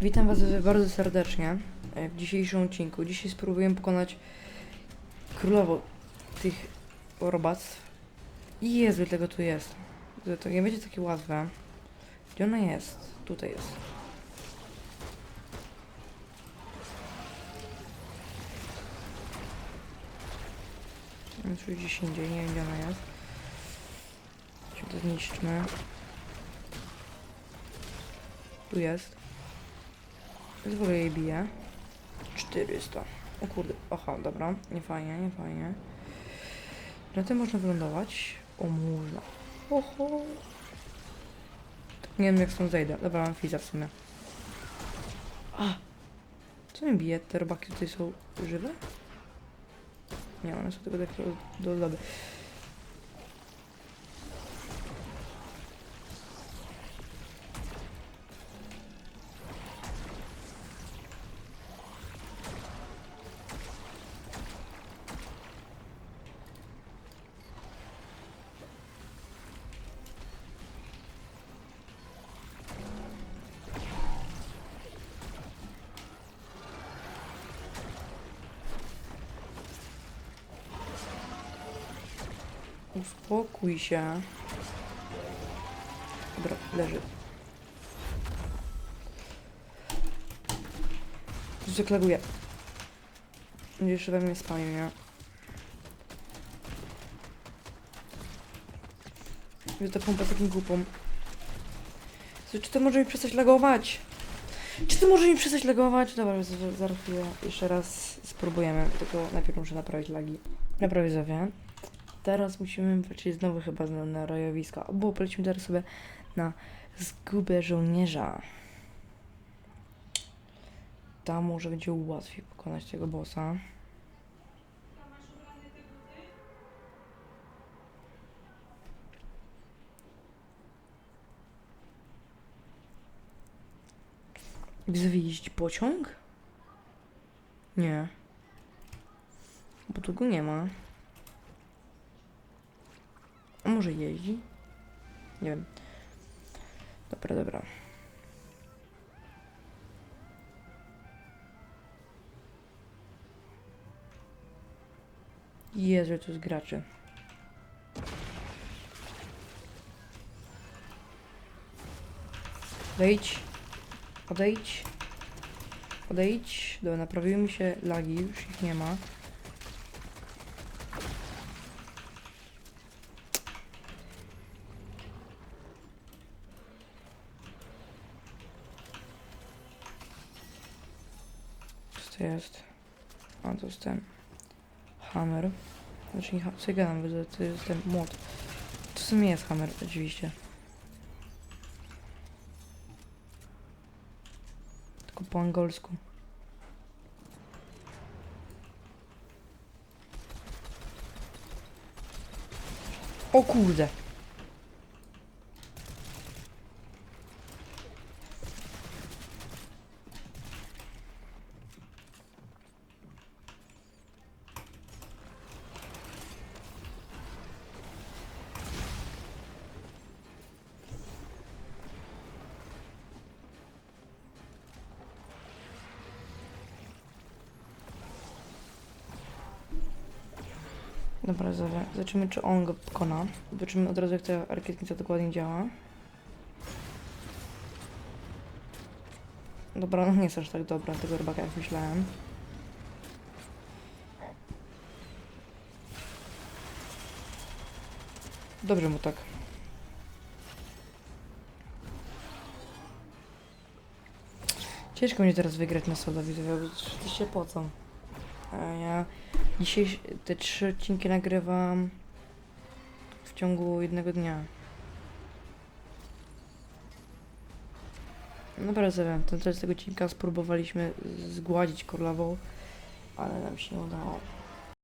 Witam Was bardzo serdecznie e, w dzisiejszym odcinku. Dzisiaj spróbuję pokonać królową tych robactw. I Jezu, ile tego tu jest. To, nie będzie takie łatwe. Gdzie ona jest? Tutaj jest. Już gdzieś indziej, nie wiem gdzie ona jest. Się to zniszczmy. Tu jest. Zwolę jej bije. 400. O kurde, aha, dobra. Nie fajnie, nie fajnie. Na tym można wylądować. O, można. Oho. Tak nie wiem jak stąd zejdę. Dobra, mam fiza w sumie. A! Co mi bije? Te robaki tutaj są żywe? Nie, one są tylko takie do- do Uspokój się. Dobra, leży. Zakleguję. Jeszcze we mnie spalił, nie? Widzę ta pompa takim głupą. Czy to może mi przestać lagować? Czy to może mi przestać lagować? Dobra, zaraz chwilę jeszcze raz spróbujemy. Tylko najpierw muszę naprawić lagi. Naprawię sobie. Teraz musimy wrócić znowu chyba na, na rojowiska. Bo polecimy teraz sobie na zgubę żołnierza. Tam może będzie łatwiej pokonać tego bossa. Zwieźć pociąg? Nie. Bo tu go nie ma. Może jeździ? Nie wiem. Dobra, dobra. Jezu, tu jest graczy. Odejdź. Odejdź. Odejdź. Dobra, naprawiły się lagi, już ich nie ma. Co jest? A, to jest ten hammer. Znaczy nie gadam, widzę, to jest ten młot. To w sumie jest hammer, oczywiście. Tylko po angolsku. O kurde! Dobra, zobaczymy, czy on go pokona. Zobaczymy od razu jak ta rakietnica dokładnie działa. Dobra, no nie jest aż tak dobra tego rybaka jak myślałem. Dobrze mu tak. Ciężko mnie teraz wygrać na solo, widzę, bo się pocą. A ja dzisiaj te trzy odcinki nagrywam w ciągu jednego dnia. Dobra, zawiem. Ten z tego odcinka spróbowaliśmy zgładzić królową, ale nam się nie udało.